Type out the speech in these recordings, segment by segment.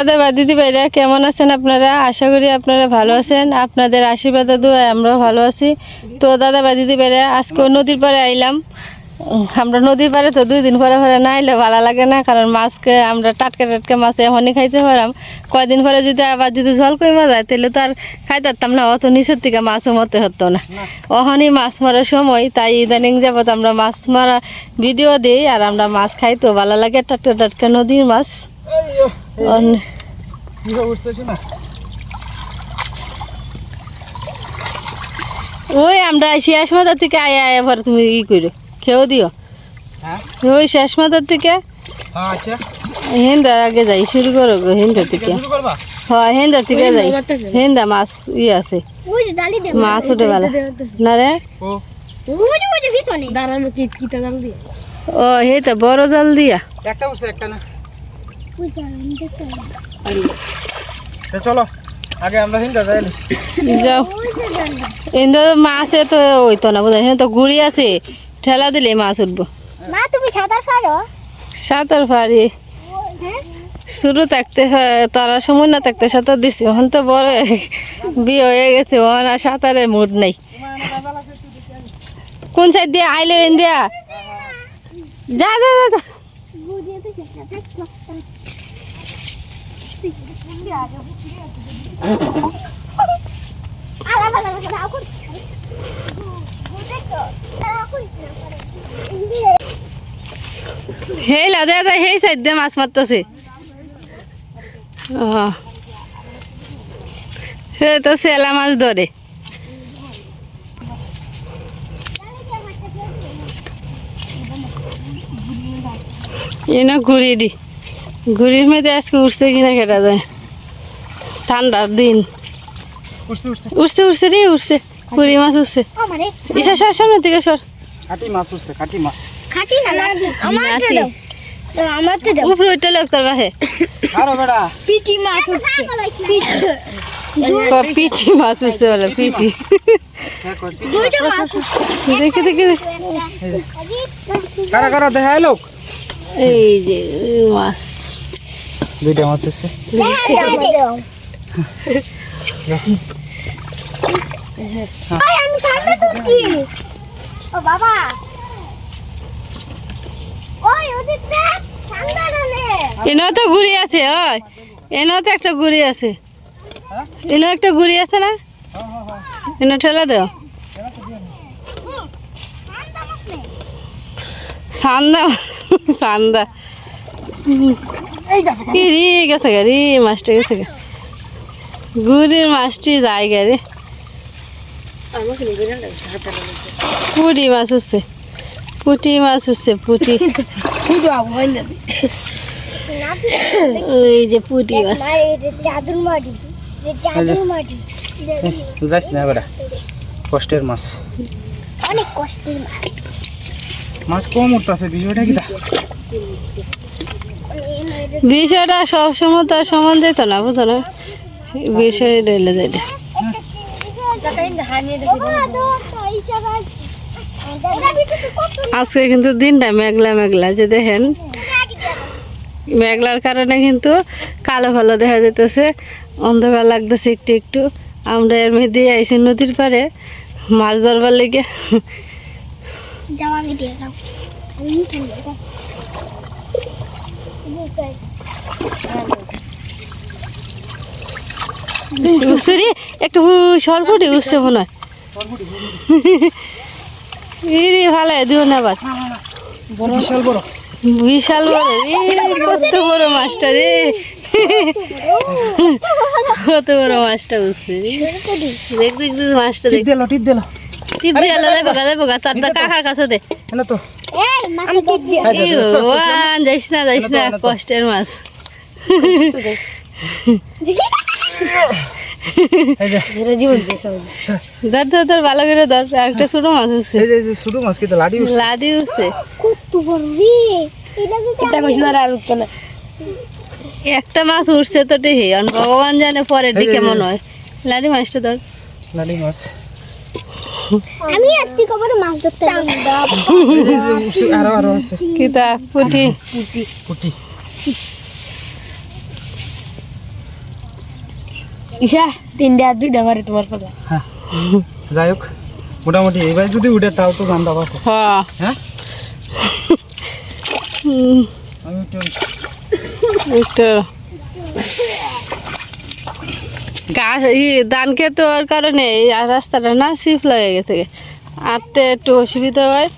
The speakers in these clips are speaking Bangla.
দাদা দিদি ভাইরা, কেমন আছেন আপনারা? আশা করি আপনারা ভালো আছেন। আপনাদের আশীর্বাদ দোয়ায় আমরাও ভালো আছি। তো দাদা দিদি ভাইরা, আজকে নদীর পাড়ে আইলাম। আমরা নদীর পাড়ে তো দুই দিন পরে পরে না আইলে ভালো লাগে না, কারণ মাছকে আমরা টাটকা টাটকা মাছ এমনই খাইতে পারাম কয়দিন পরে যদি আবার যদি জল কমে যায়, তাহলে তো আর খাইতে পারতাম না। অত নিচের থেকে মাছও মতে হতো না। অহনই মাছ মারার সময়, তাই ইদানিং যাবত আমরা মাছ মারা ভিডিও দিই, আর আমরা মাছ খাই তো ভালো লাগে টাটকা টাটকা নদীর মাছ। ওই আমরা শেষ মাথার থেকে আয় আয় এবার তুমি ই করো খেয়েও দিও। হ্যাঁ? ওই শেষ মাথার থেকে আচ্ছা। হেন্দার আগে যাই শুরু করো গো হেন্দার থেকে। শুরু করবা? হ্যাঁ হেন্দার থেকে যাই। হেন্দা মাছ ই আছে। বুঝ ডালি দে মাছ উঠে বেলা না রে? ও হে তো বড় জাল দিয়া। একটা উঠছে একটা না। চলো আগে আমরা হিন্দা যাইলি যাও। এন্দা মাছে তো হইতো না বোঝা তো ঘুরি আছে ঠেলা দিলে মাছ উঠবো। মা তুমি সাঁতার পারো? সাঁতার পারি। হ্যাঁ? শুরু থাকতে তারা সময় না থাকতে সাঁতার দিছি ওখান তো বড় বিয়ে হয়ে গেছে ওখানে আর সাঁতারের মুড নেই। কোন সাইড দিয়ে? আইলে রেন দিয়া যা যা যা, হেই লা দে হেই সাইড মাছ মারতেছে। হে তো সেলা মাছ ধরে। এই না ঘুরি দি। ঘুরির মধ্যে আজকে উঠছে কিনা কেটা যায়। ঠান্ডার দিন। উঠছে উঠছে। উঠছে উঠছে রে উঠছে। ঘুরি মাছ উঠছে। আমারে। ইসা সর সামনের দিকে সর। কাটি মাছ উঠছে কাটি মাছ। খাটি না? দাও। দাও। উপরে উঠতে লোক আরও বেড়া। পিটি মাছ উঠছে। পিঠি। মাছ উঠছে বলে হ্যাঁ, মাছ দেখে দেখে কারা কারা দেখায় লোক? এই যে মাছ। দুইটা মাছ করছি ও বাবা ওই এনাও তো ঘুরি আছে ওই। এনাও তো একটা ঘুরি আছে। এনাও একটা ঘুরি আছে না? এনা ঠেলা দাও। সান্দা সান্দা। এই রে গেছে গা রে মাছটা গেছে গা। ঘুরির মাছটি যায় গে রে। পুটি মাছ হচ্ছে। পুটি মাছ হচ্ছে পুটি। ওই যে পুটি মাছ। মার এই যে জাদুর মাটি যে জাদুর মাটি। যাইস না বেড়া কষ্টের মাছ। অনেক কষ্টের মাছ। মাছ কম উঠতেছে বিষয়টা কি? বিষয়টা সবসময় তার সমান যেত না বুঝো না? বিষয় রইলে যাইলে আজকে কিন্তু দিনটা মেঘলা মেঘলা, যে দেখেন। মেঘলার কারণে কিন্তু কালো ভালো দেখা যেতেছে, অন্ধকার লাগতেছে একটু একটু। আমরা এর মধ্যে আইসি নদীর পাড়ে, মাছ ধরবার লেগে। জামা মিটিয়ে দাও উঠছে রে একটু সরপুটি উঠছে মনে হয় ইরে ভালো দিও না আবার বিশাল বড় বিশাল বড় রে কত বড় মাছটা রে কত বড় মাছটা উঠছে দেখ দেখ দেখ মাছটা দেখ টিপ টিপ দিল টিপ দিয়ে আলাদা যাব গা যাব গা তার কাকার কাছে দে হ্যালো তো এই মাছে টিপ দিয়ে এই এই দেখ, দেখ, ভগবান যাইস না যাইস না কষ্টের মাছ ধর ধর ধর ভালো করে ধর একটা ছোট মাছ উঠছে এই যে ছোট মাছ কিন্তু লাডি উঠছে লাদি উঠছে কত বড় রে এটা যদি এটা কইস না আর উঠতো না একটা মাছ উঠছে তো টেহে আর ভগবান জানে পরের দিকে এই যে। মনে হয় লাদি মাছটা ধর লাডি মাছ আমি আজকে কবার মাছ ধরতে আরও আরও আছে। কিতা পুটি। পুটি। ঈশা তিনটা আর দুইটা মারে তোমার পাতা হ্যাঁ। যাই হোক মোটামুটি এবার যদি উঠে তাও তো গান দাবা আছে হ্যাঁ? হ্যাঁ আমি একটু একটু। গাছ ধান খেতে হওয়ার কারণে এই রাস্তাটা না সিফ লাগে গেছে। আটতে একটু অসুবিধা হয়।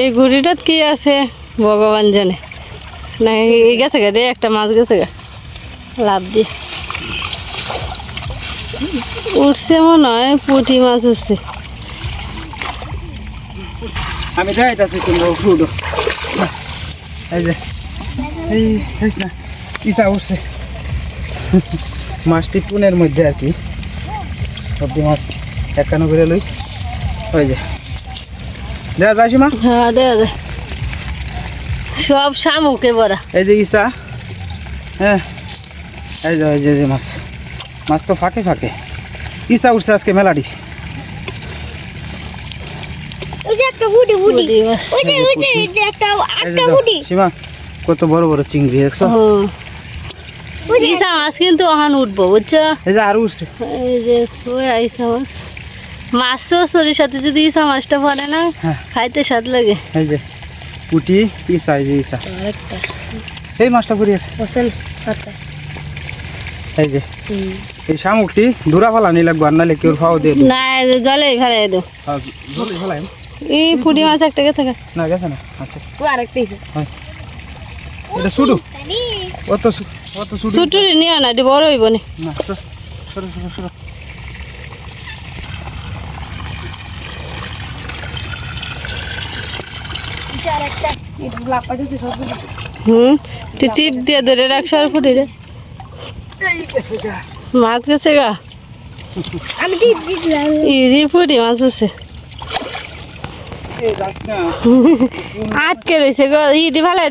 এই ঘুড়িটাত কি আছে? ভগবান জানে। না এই গেছে গা রে, একটা মাছ গেছে গা। লাভ দিয়ে উঠছে মনে হয়, পুঁটি মাছ উঠছে আমি দেখাইতেছি তোমরা ফুটো এই যে, এই না, ইসা উঠছে মাছটি পুনের মধ্যে আর কি। সবজি মাছ, একান্ন করে লই। ওই যে। দেখা যাইছি মা হ্যাঁ দেখা যায় সব শামুকে বড়া। এই যে ইসা হ্যাঁ। এই যে এই যে যে মাছ। মাছ তো ফাঁকে ফাঁকে। ইসা উঠছে আজকে ফুটি সীমা কত বড় বড় চিংড়ি দেখছ? হুম। ইসা মাছ কিন্তু ওখান উঠবো বুঝছ? এই যে আরও উঠছে। এই যে আইসা মাছ। মাছও শরীর সাথে যদি ইসা মাছটা পড়ে না হ্যাঁ। খাইতে স্বাদ লাগে। এই যে পুটি ইসা এই যে ইসা। আরেকটা। এই মাছটা পড়ে আছে। পাতা এই যে এই শামুকটি দূরা ফেলা নি লাগবো আর নাহলে কেউ খাওয়া দিয়ে। না জলে ফেলাই দেবো। আর জলদি ফেলাই? এই পুঁটি মাছ একটা গেছে। না গেছে না আছে। ও আরেকটা ঈশা এটা আরে অত অত শুরু ছুটুরি নিও না এটি বড় হইব না। সর, সরো সরো সরো এটা লাভ পাইতেছে সব টিপ দিয়ে গা। মাছ গা আটকে রয়েছে গো ইটি ফেলাই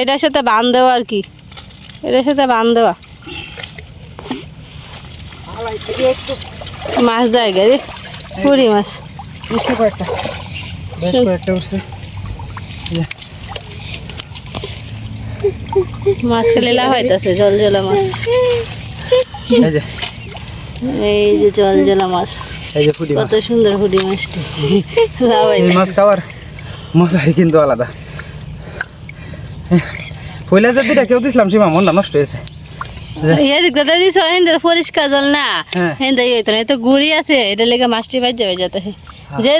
এটার সাথে বান দেওয়া আর কি। এটার সাথে বান দেওয়া। মাছ জায়গা রে, পুরি মাছ। কয়েকটা বেশ কয়েকটা উঠছে। মাছ খেলে লাভ হইতাছে জল জলা মাছ। এই যে। এই যে জল জলা মাছ। এই যে ফুটি কত সুন্দর ফুটি মাছটি। লাভ এই মাছ খাওয়ার মজাই কিন্তু আলাদা। পয়লা যে দুটা কেউ দিছিলাম সীমা মনটা নষ্ট হয়েছে। এদিক দাদা দিছ হেন্দে পরিষ্কার জল না। হ্যাঁ। হেন্দে ইয়ে তো গুড়ি আছে এটা লেগে মাছটি বাজ যাবে যাতে যে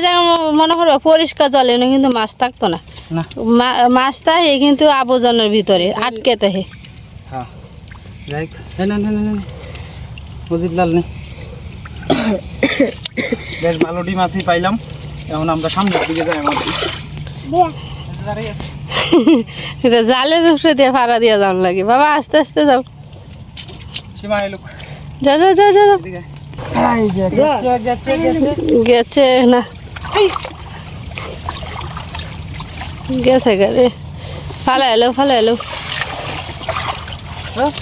মনে করো পরিষ্কার জল কিন্তু মাছ থাকতো না। মাছ থাকে কিন্তু আবর্জনার ভিতরে আটকে থাকে। হ্যাঁ। যাই হোক। এই না না না না। মজিদ লাল নেই বেশ ভালো ডিম মাছই পাইলাম। এখন আমরা সামনের দিকে যাই আমার এটা জালের উপরে দিয়ে ফাড়া দিয়ে যাওয়ার লাগে। বাবা আস্তে আস্তে যাও। সীমা এলো যাও যাও যাও গেছে গেছে গেছে। গেছে না। গেছে গাড়ি ফালা এলো ফালা এলো হ্যাঁ?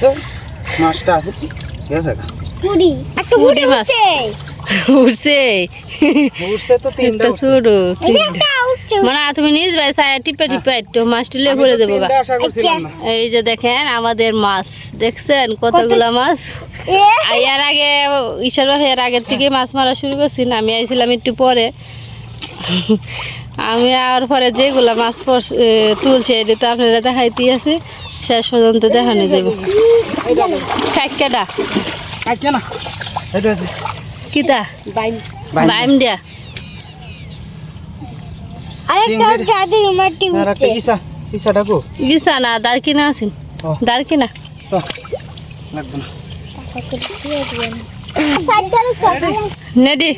মাছ মাছটা আছে গেছে গা। ফুটি একটা ছোট মানে তুমি নিজ ভাই ছায়া টিপে টিপে একটু মাছ তুলে ভরে দেবো এই যে দেখেন আমাদের মাছ দেখছেন কতগুলা মাছ? এর আগে ঈশ্বর বাবা এর আগের থেকে মাছ মারা শুরু করছি না আমি আইছিলাম একটু পরে। আমি আর পরে যেগুলা মাছ তুলছে এটা তো আপনারা দেখাইতে আছে। শেষ পর্যন্ত দেখানো যাব। আছে কিতা? বাইন। বাইম। দিয়া। আরেকটা চিংড়ি। জাদু মাটি আর একটা উঠছে? ইসা ইসা ডাকো। গিসা না দারকিনা আছেন ও। দারকিনা তো লাগবে না। নেডি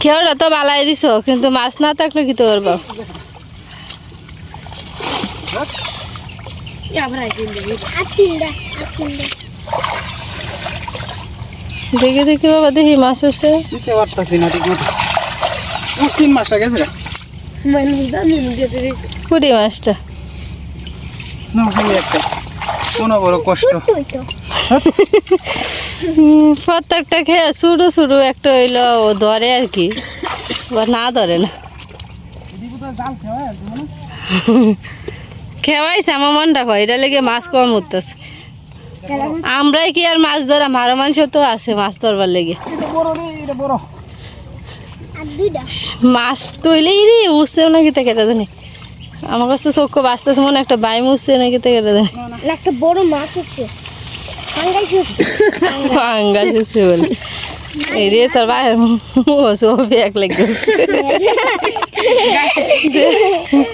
খেয়াটা তো বালাই দিছ কিন্তু মাছ না থাকলে কি তো করব? দেখি। দেখি বাবা দেখি মাছ হচ্ছে দিতে পারতাছি না ঠিক মতো। পশ্চিম মাছটা গেছে মানে পুঁটি একটা। কোনো বড় কষ্ট। তুই প্রত্যেকটা খেয়ে শুরু শুরু একটা হইল ও ধরে আর কি। বা না ধরে না। খেওয়াইছে আমার মনটা কয় এটা লেগে মাছ কম উঠতেছে। আমরাই কি আর মাছ ধরা? মারো মানুষ তো আছে মাছ ধরবার লেগে। এটা বড় রে এটা বড়। আর দুইটা। মাছ তৈলেই রে উঠছেও নাকি থেকে এটা জানি আমার কাছে চক্ষু বাঁচতেছে মনে একটা বাইম উঠছে নাকি থেকে এটা জানি একটা বড় মাছ হচ্ছে পাঙ্গাই হচ্ছে উঠছে বলে। এই রে তোর ভাই ওসো ব্যাগ লেগেছে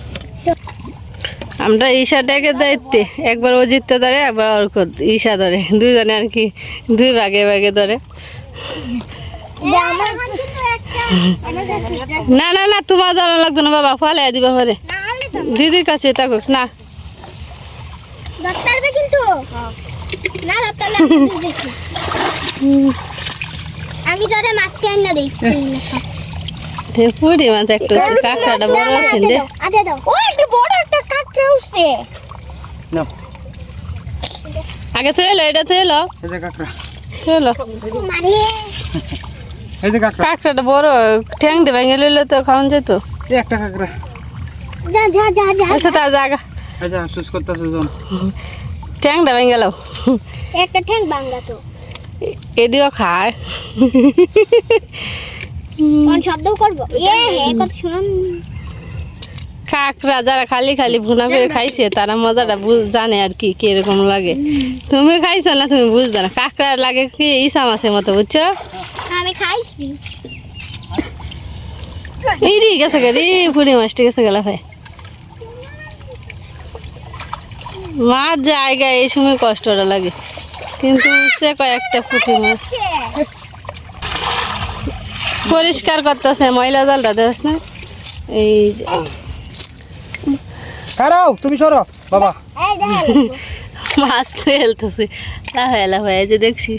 আমরা ঈশাটাকে দায়িত্বে একবার ও জিততে ধরে একবার অর্ক ঈশা ধরে। দুজনে আর কি দুই ভাগে ভাগে ধরে। না না না তোমার ধরা লাগতো না বাবা ফলে দিবা পরে। দিদির কাছে থাকুক না। আমি তোরে মাছকে আইনা দেই। পুরি মাছ একটু কাঁকড়াটা বড় আছে দে আচ্ছা দাও ও একটা বড় আগে এলো এটা এলো এই যে কাঁকড়া। মারে। এই যে কাঁকড়া। কাঁকড়াটা বড় ঠ্যাং দিয়ে ভেঙে লইলে তো খাওয়ান যেত। এই একটা কাঁকড়া। যা যা যা যা। আচ্ছা তা করতেছে জন। ঠ্যাংটা ভেঙে গেল একটা ঠ্যাং বাংলা তো। এদিও খায়। কোন শব্দ করব? এ হে কত শুনুন। কাঁকড়া যারা খালি খালি ভুনা করে খাইছে তারা মজাটা বুঝ জানে আর কি কীরকম লাগে। তুমি খাইছো না তুমি বুঝবে না কাঁকড়া লাগে কি ইসা মাছের মতো বুঝছ? আমি খাইছি। এই রে গেছে গে রে পুরি মাছটি গেছে গেলা ভাই মাছ জায়গায় এই সময় কষ্টটা লাগে। কিন্তু সে কয়েকটা পুঁটি মাছ। পরিষ্কার করতেছে ময়লা জালটা দেখ না? এই যে। খারাও তুমি সরো। বাবা। মাছ ফেলতেছে লাফায় লাফায় যে দেখছি।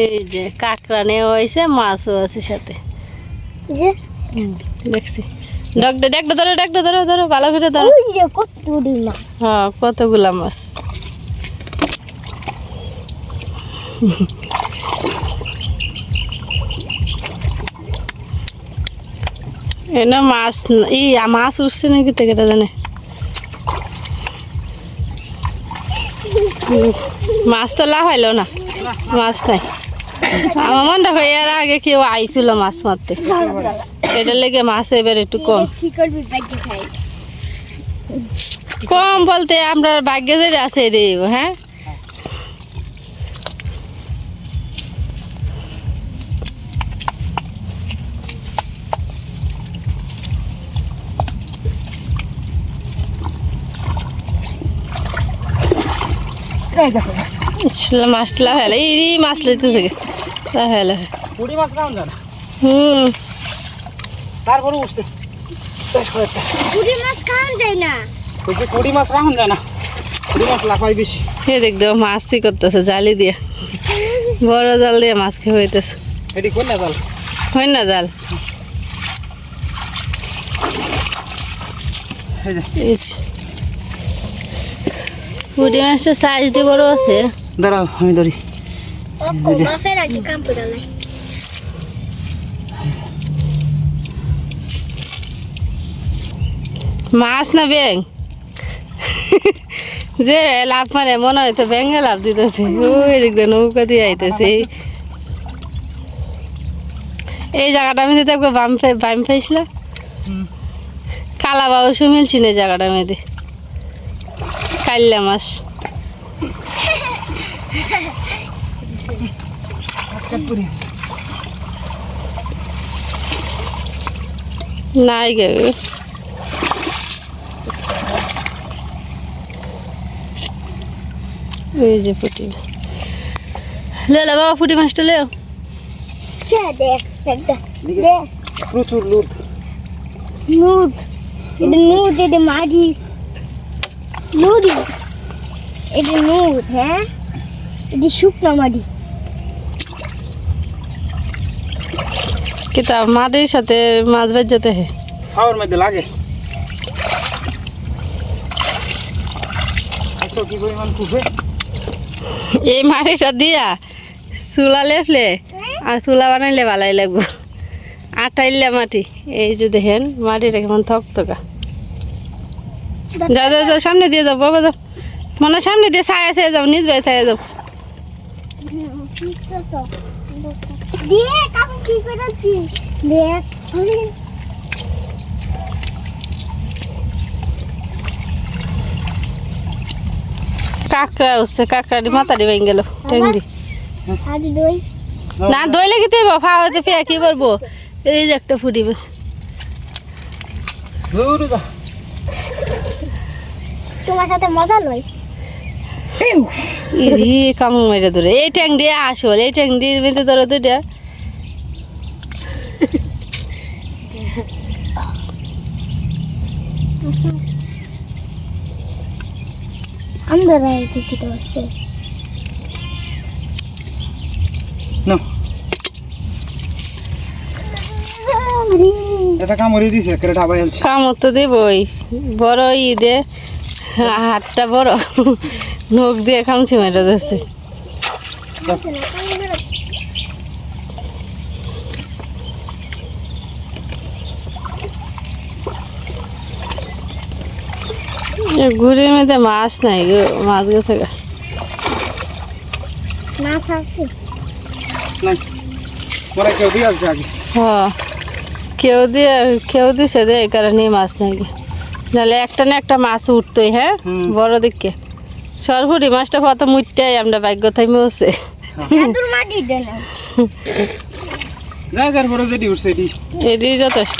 এই যে কাঁকড়া নেওয়া হয়েছে মাছও আছে সাথে। দেখছি। ডাকতে ডাকতে ধরো ডাকতে ধরো ধরো ভালো করে ধরো। হ্যাঁ কতগুলা মাছ। এটা মাছ, ই, মাছ উঠছে নাকি থেকে এটা জানে? মাছ তো লাফাইলো না, মাছ নাই। আমার মনটা হয় এর আগে কেউ আইছিল মাছ মারতে এটার লেগে মাছ এবার একটু কম। কম বলতে আমরা ভাগ্যে যে আছে রে হ্যাঁ গেছে ইসলা এই মাছ লইতে থেকে হেলে পুরি মাছ রাউন্ড জানা হুম। তারপরে উঠছে। পুরি মাছ খাওয়া যায় না। কইছে পুরি মাছ রাউন্ড জানা পুরি মাছ লাফাই বেশি। এ দেখ দেও মাছই করতেছে জালি দিয়ে। বড় জাল দিয়ে মাছ খেয়ে হইতেছে। এটি কোন না জাল। হয় না জাল এই যে। পুঁটি মাছটা সাইজটি বড় আছে। দাঁড়াও আমি ধরি। মাছ না ব্যাং যে লাভ মানে মনে হয় তো ব্যাঙে লাভ দিতেছে। ওই দিক নৌকা দিয়ে আইতেছে। এই- জায়গাটা আমি দেখব বাম ফে বাম ফেসল। কালা বাবু সুমিলছি না জায়গাটা মেয়েদে কাল্লা মাছ। নাই গে। এই যে পুঁটি। লে লে বাবা পুঁটি মাছটা লেও প্রচুর লুট নুদ এটা নুদ এটা মাটি। নদী। এটা নুদ হ্যাঁ? এটা শুকনো মাটি। কিতা মাটির সাথে মাছ বেজাতে হে। খাওয়ার মধ্যে লাগে। এই মাটিটা দিয়া চুলা লেফলে আর চুলা বানাইলে ভালাই লাগবো। আটাইলে মাটি। এই যে দেখেন মাটিটা কেমন থকথকা। যা যা যা সামনে দিয়ে যাও বাবা যাও। মানে সামনে দিয়ে ছায়া ছায়া যাও নিজ ভাই ছায়া যাও। কাঁকড়া হচ্ছে কাঁকড়াটি মাথাটি ভেঙে গেল ট্যাংরি না দই লেগে দেবো হতে ফিয়া কি করব? এই যে একটা ফুটি মাছ। দূর যা। তোমার সাথে মজা লই। ইরি কামু মেরে ধরে। এই ট্যাং দিয়ে আসল এই ট্যাং দিয়ে মেতে ধরো দুইটা এটা কামড়ে দিছে হেলছে কামড় তো দেবই। বড় ঈদে হাতটা বড়। নখ দিয়ে খামছি মেরে দিচ্ছে ঘুরির মধ্যে মাছ নাই গো মাছ গেছে গা। মাছ আছে। না ওরা কেউ দিয়ে হ্যাঁ কেউ দিয়ে কেউ দিছে রে এই কারণে মাছ নাই গে। নাহলে একটা না একটা মাছ উঠতোই হ্যাঁ। বড় দিকে সরপুরি মাছটা প্রথম উঠটাই আমরা ভাগ্য থাইমে হচ্ছে। এটি। যথেষ্ট।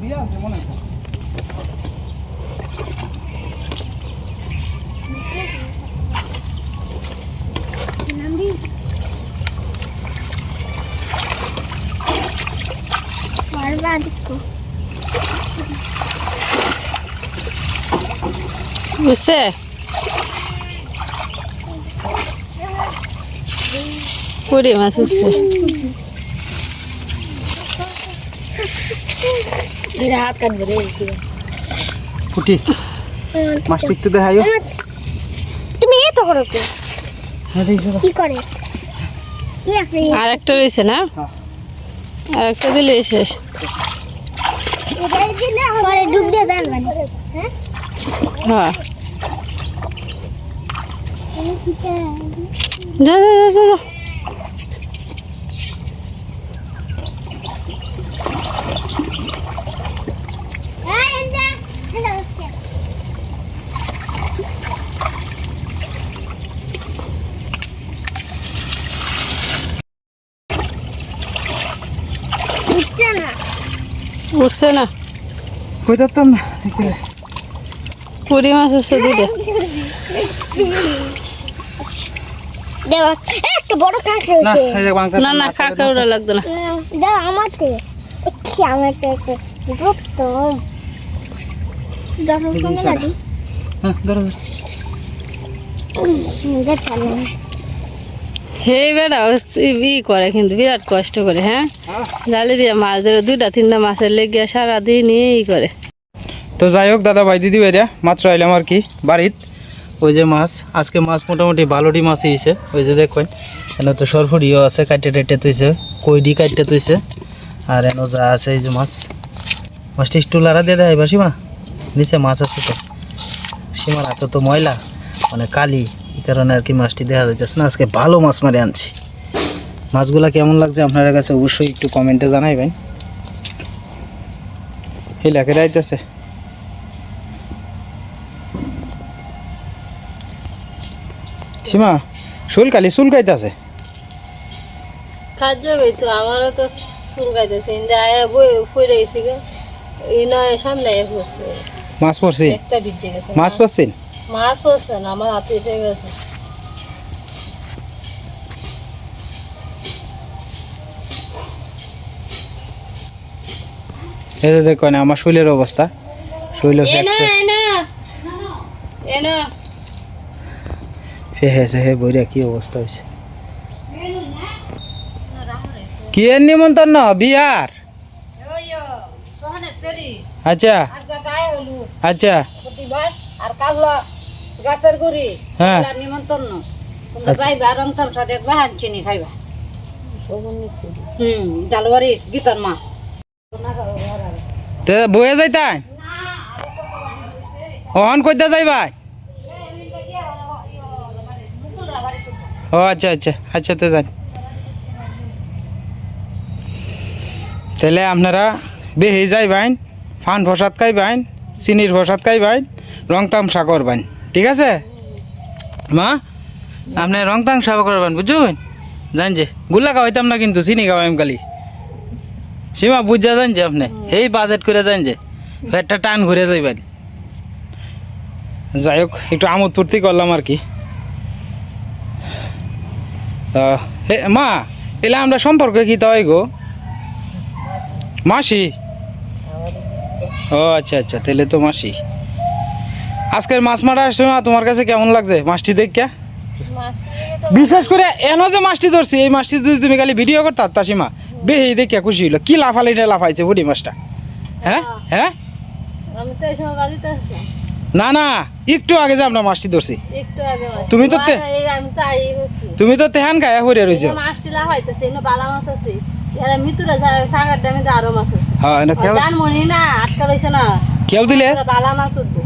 দিয়ে মনে হয় বারবার দেখো বুঝছে পুরি মাছ উঠছে হাত কাটবে রে ফুটি মাছটা একটু দেখাইও। তুমি এত করো তো হ্যাঁ কি করে? আর একটা রয়েছে না? হ্যাঁ। আর একটা দিলে শেষ। ডুব দিয়ে মানে। হ্যাঁ? হ্যাঁ। কি করে যা যা যা, যা। হ্যাঁ উঠছে না কই ধরতাম না পুরি মাছ হচ্ছে দুইটা দেওয়া। একটা বড় না না লাগতো না। দাও হ্যাঁ ধরো ধরো। হে ই করে কিন্তু বিরাট কষ্ট করে হ্যাঁ? জালে দিয়ে মাছ ধরে দুইটা তিনটা মাছের লেগে সারাদিন ই করে। তো যাই হোক দাদা ভাই দিদি ভাইরা মাত্র আইলাম আর কি বাড়িত। ওই যে মাছ, আজকে মাছ মোটামুটি ভালোটি মাছ হয়েছে ওই যে দেখুন। এনে তো সরফুরিও আছে কাটে টাইটে তুইছে কইডি কাটতে তুইছে আর এনে যা আছে এই যে মাছ। মাছটি স্টুলারা দিয়ে দেয় এবার সীমা। নিচে মাছ আছে তো। সীমার হাতে তো ময়লা মানে কালি, এই কারণে আর কি মাছটি দেখা যাইতেছে না। আজকে ভালো মাছ মারে আনছি। মাছগুলা কেমন লাগছে আপনার কাছে অবশ্যই একটু কমেন্টে জানাইবেন। এই লাগে রাইতেছে। সীমা চুল কালি চুল কাইতে আছে কাজ যাবে তো আমারও তো চুল ইন্দা আয়া বই ফুরে গেছে গে। এই নয় সামনে আয়া পড়ছে। মাছ পড়ছি? একটা ভিজে গেছে। মাছ পড়ছেন মাছ পড়ছে না আমার হাতে উঠে গেছে। এই যে দেখুন আমার শৈলের অবস্থা। শৈল এনা ফেকছে এনা এনা সে হেসে হে বইরা কি অবস্থা হয়েছে কি এর নিমন্ত্রণ? বিহার? আচ্ছা। আচ্ছা। প্রতিবার আর কালো গাছের গুড়ি। হ্যাঁ। নিমন্ত্রণ। তোমরা আচ্ছা। যাইবা রং তামসা দেখবা হান চিনি খাইবা হুম জালবাড়ি গীতার মা তে বয়ে যাই তাই অহন কইতে যাই ভাই ও আচ্ছা আচ্ছা আচ্ছা তো যান। তাহলে আপনারা বেহে যাই বাইন, ফান ভসাত খাই বাইন, চিনির ভসাত খাই বাইন, রং তামসা করবেন ঠিক আছে? মা, আপনি রং তামসা করবেন বুঝুন? জান যে গুল্লা খাওয়াইতাম না কিন্তু চিনি খাওয়াইম কালি সীমা, বুঝা যান যে আপনি এই বাজেট করে যান যে, পেটটা টান ঘুরে যাইবেন। যাই হোক, একটু আমোদ ফুর্তি করলাম আর কি। হে, মা, এলে আমরা সম্পর্কে কি তাই গো? মাসি? ও আচ্ছা আচ্ছা তাহলে তো মাসি। আজকের মাছ মারার সময় তোমার কাছে কেমন লাগছে? মাছটি দেখা বিশেষ করে এন যে মাছটি ধরছি, এই মাছটি যদি তুমি খালি ভিডিও করতাম তাসিমা বেহি দেখে খুশি হইল। কি লাফালি না লাফাইছে, বুড়ি মাছটা? হ্যাঁ? হ্যাঁ? না না একটু আগে যে আমরা মাছটি ধরছি। তুমি তো তুমি তো তেহান হ্যাঁ না আটকা রয়েছে কেউ দিলে?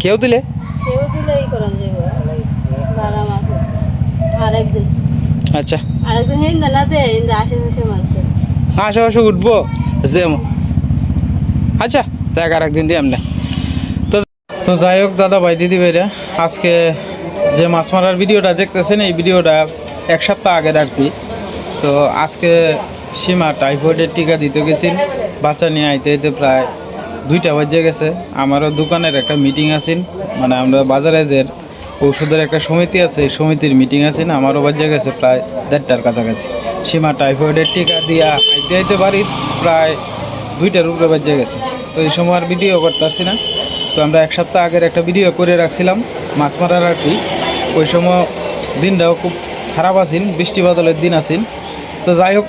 কেউ দিলে? আচ্ছা। আশেপাশে উঠবো যে আচ্ছা দেখ আর একদিন দিয়ে আমনে। তো তো যাই হোক, দাদা ভাই, দিদি ভাইরা, আজকে যে মাছ মারার ভিডিওটা দেখতেছেন, এই ভিডিওটা এক সপ্তাহ আগের আর কি। তো আজকে সীমা টাইফয়েডের টিকা দিতে গেছিল, বাচ্চা নিয়ে আইতে আইতে প্রায় দুইটা বাজে গেছে। আমারও দোকানের একটা মিটিং আছেন মানে আমরা বাজারে যে ঔষধের একটা সমিতি আছে, এই সমিতির মিটিং আছে না আমারও বাজে গেছে প্রায় দেড়টার কাছাকাছি। সীমা টাইফয়েডের টিকা দিয়া আইতে আইতে বাড়ি প্রায় দুইটার উপরে বাজে গেছে। তো এই সময় আর ভিডিও করতে পারছি না। তো আমরা এক সপ্তাহ আগের একটা ভিডিও করে রাখছিলাম, মাছ মারার আর কি ওই সময় দিনটাও খুব খারাপ আছিল, বৃষ্টি বাদলের দিন আছিল। তো যাই হোক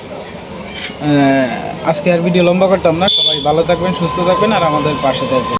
আজকে আর ভিডিও লম্বা করতাম না। সবাই ভালো থাকবেন, সুস্থ থাকবেন, আর আমাদের পাশে থাকবেন।